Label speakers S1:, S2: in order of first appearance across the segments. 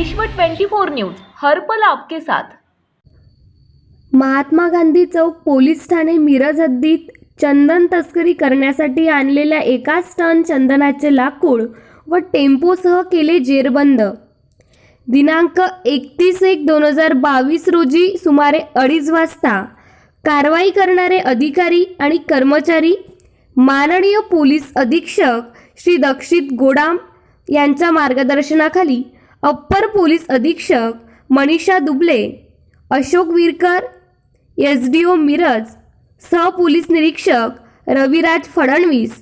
S1: विश्व 24 न्यूज हर्पल आपके साथ.
S2: महात्मा गांधी चौक पोलीस ठाणे मिरज हद्दीत चंदन तस्करी करण्यासाठी आणलेल्या एकाच टन चंदनाचे लाकूड व टेम्पोसह केले जेरबंद. दिनांक एकतीस एक दोन हजार बावीस रोजी सुमारे अडीच वाजता कारवाई करणारे अधिकारी आणि कर्मचारी माननीय पोलीस अधीक्षक श्री दक्षित गोडाम यांच्या मार्गदर्शनाखाली अप्पर पोलीस अधीक्षक Manisha Dubale Ashok Virkar S D O Miraj सहपोलीस निरीक्षक रविराज फडणवीस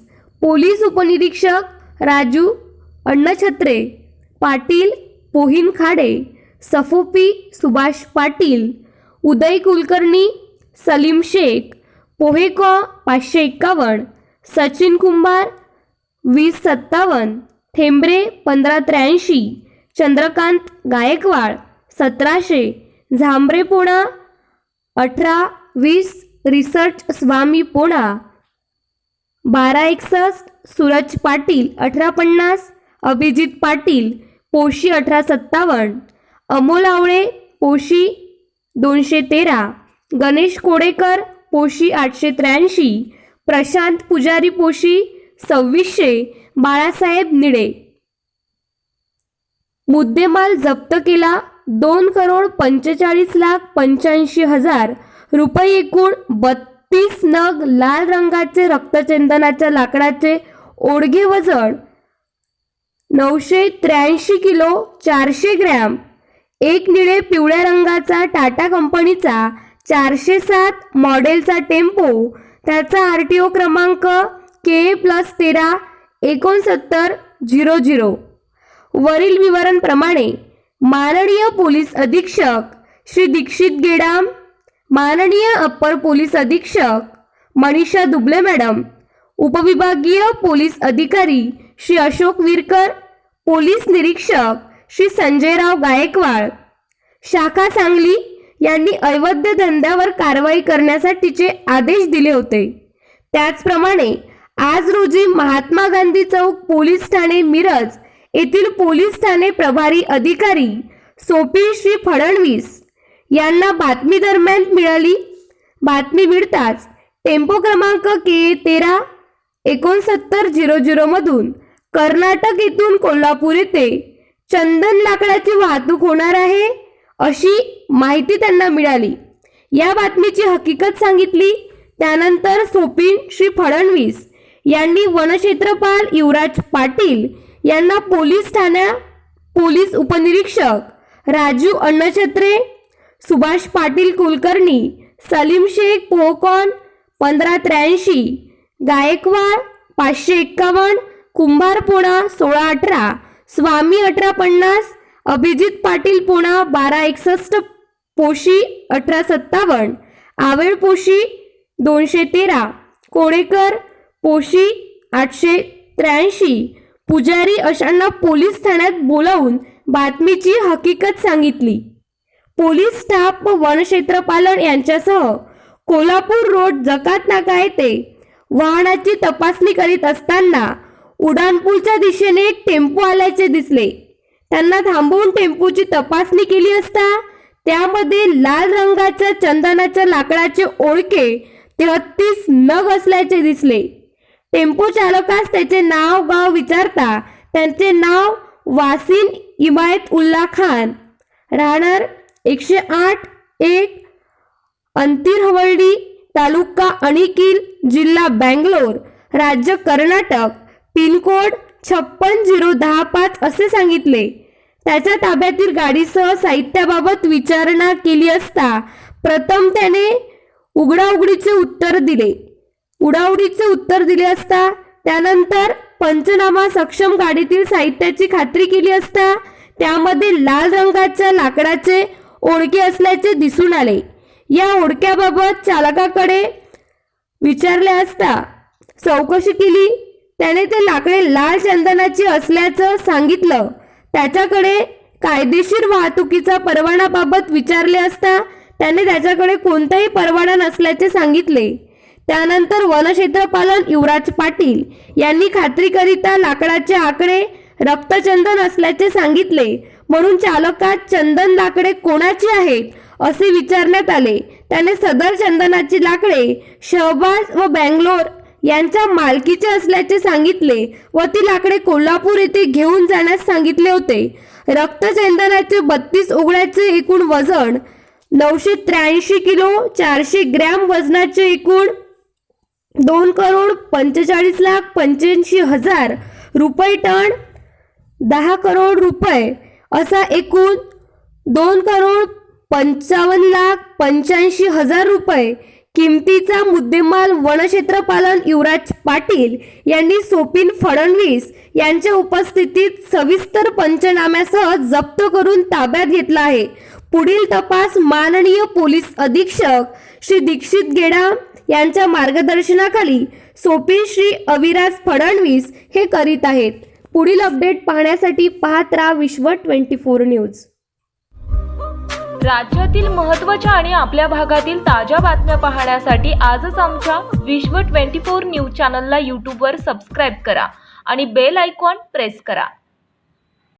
S2: पोलीस उपनिरीक्षक राजू अण्णछत्रे पाटील पोहिन खाडे सफोपी सुभाष पाटील उदय कुलकर्णी सलीम शेख पोहेकॉ पाचशे एक्कावन्न सचिन कुंभार वीस सत्तावन्न थेंबरे पंधरा त्र्याऐंशी चंद्रकांत गायकवाड सतराशे झांबरे पुणा अठरा वीस रिसर्च स्वामी पोणा बारा एकसष्ट सूरज पाटील अठरा पन्नास अभिजित पाटील पोशी अठरा सत्तावन्न अमोल आवळे पोशी दोनशे तेरा गणेश कोडेकर पोशी आठशे त्र्याऐंशी प्रशांत पुजारी पोशी सव्वीसशे बाळासाहेब निडे. मुद्देमाल जप्त केला. दोन करोड पंचेचाळीस लाख पंच्याऐंशी हजार रुपये एकूण बत्तीस नग लाल रंगाचे रक्तचंदनाच्या लाकडाचे ओढगे वजन नऊशे त्र्याऐंशी किलो चारशे ग्रॅम. एक निळे पिवळ्या रंगाचा टाटा कंपनीचा चारशे सात मॉडेलचा टेम्पो. त्याचा आर टी ओ क्रमांक के प्लस तेरा एकोणसत्तर झिरो झिरो. वरील विवरणप्रमाणे माननीय पोलीस अधीक्षक श्री दीक्षित गेडाम माननीय अप्पर पोलीस अधीक्षक मनीषा दुबले मॅडम उपविभागीय पोलीस अधिकारी श्री अशोक विरकर पोलीस निरीक्षक श्री संजयराव गायकवाड शाखा सांगली यांनी अवैध धंद्यावर कारवाई करण्यासाठीचे आदेश दिले होते. त्याचप्रमाणे आज रोजी महात्मा गांधी चौक पोलीस ठाणे मिरज येथील पोलीस ठाणे प्रभारी अधिकारी सोपी श्री फडणवीस यांना बातमी दरम्यान मिळाली. बातमी मिळताच टेम्पो क्रमांक के तेरा एकोणसत्तर झिरो झिरोमधून कर्नाटक येथून कोल्हापूर येथे चंदन लाकडाची वाहतूक होणार आहे अशी माहिती त्यांना मिळाली. या बातमीची हकीकत सांगितली. त्यानंतर सोपीन श्री फडणवीस यांनी वनक्षेत्रपाल युवराज पाटील यांना पोलीस ठाण्या पोलीस उपनिरीक्षक राजू अण्णछत्रे सुभाष पाटील कुलकर्णी सलीम शेख पोहकॉन पंधरा त्र्याऐंशी गायकवाड पाचशे एक्कावन्न कुंभार पुणा सोळा अठरा स्वामी अठरा पन्नास अभिजित पाटील पुणा बारा एकसष्ट पोशी अठरा सत्तावन्न आवेळ पोशी दोनशे तेरा कोडेकर पोशी आठशे त्र्याऐंशी पुजारी अशांना पोलीस ठाण्यात बोलावून बातमीची हकीकत सांगितली. पोलीस स्टाफ व वनक्षेत्रपालन यांच्यासह कोल्हापूर रोड जकात नाका येथे वाहनाची तपासणी करीत असताना उड्डाणपूलच्या दिशेने एक टेम्पो आल्याचे दिसले. त्यांना थांबवून टेम्पोची तपासणी केली असता त्यामध्ये लाल रंगाच्या चंदनाच्या लाकडाचे ओळखे तेहत्तीस नग असल्याचे दिसले. टेम्पो चालकास त्याचे नाव गाव विचारता त्यांचे नाव वासिन इमायत उल्ला खान. राहणार एकशे आठ एक अंतीर हवळडी तालुका अणिकील जिल्हा बँगलोर राज्य कर्नाटक. पिनकोड छप्पन झिरो दहा पाच असे सांगितले. त्याच्या ताब्यातील गाडीसह साहित्याबाबत विचारणा केली असता प्रथम त्याने उघडाउघडीचे उत्तर दिले. उडाउडीचे उत्तर दिले असता त्यानंतर पंचनामा सक्षम गाडीतील साहित्याची खात्री केली असता त्यामध्ये लाल रंगाच्या लाकडाचे ओळखे असल्याचे दिसून आले. या ओळख्याबाबत चालकाकडे विचारले असता चौकशी केली. त्याने ते लाकडे लाल चंदनाची असल्याचं सांगितलं. त्याच्याकडे कायदेशीर वाहतुकीचा परवानाबाबत विचारले असता त्याने त्याच्याकडे कोणताही परवाना नसल्याचे सांगितले. त्यानंतर वनक्षेत्रपालन युवराज पाटील यांनी खात्रीकरिता लाकडाचे आकडे रक्तचंदन असल्याचे सांगितले. म्हणून चालकात चंदन लाकडे कोणाची आहेत असे विचारण्यात आले. त्याने सदर चंदनाची लाकडे शहबाज व बँगलोर यांच्या मालकीचे असल्याचे सांगितले व ती लाकडे कोल्हापूर येथे घेऊन जाण्यास सांगितले होते. रक्तचंदनाचे बत्तीस उघड्याचे एकूण वजन नऊशे त्र्याऐंशी किलो चारशे ग्रॅम वजनाचे एकूण दोन करोड पंचेचाळीस लाख पंच्याऐंशी हजार रुपये टन दहा करोड रुपये असा एकूण दोन करोड पंचावन्न लाख पंच्याऐंशी हजार रुपये किमतीचा मुद्देमाल वनक्षेत्रपालन युवराज पाटील यांनी सोपिन फडणवीस यांच्या उपस्थितीत सविस्तर पंचनाम्यासह जप्त करून ताब्यात घेतला आहे. पुढील तपास माननीय पोलीस अधीक्षक श्री दीक्षित गेडा यांच्या मार्गदर्शनाखाली सोपीन श्री अविराज फडणवीस हे करीत आहेत. पुढील अपडेट पाहण्यासाठी पाहत राहा विश्व ट्वेंटी फोर न्यूज.
S1: राज्यातील महत्त्वाच्या आणि आपल्या भागातील ताज्या बातम्या पाहण्यासाठी आजच आमच्या विश्व ट्वेंटी फोर न्यूज चॅनलला यूट्यूबवर सबस्क्राईब करा आणि बेल आयकॉन प्रेस करा.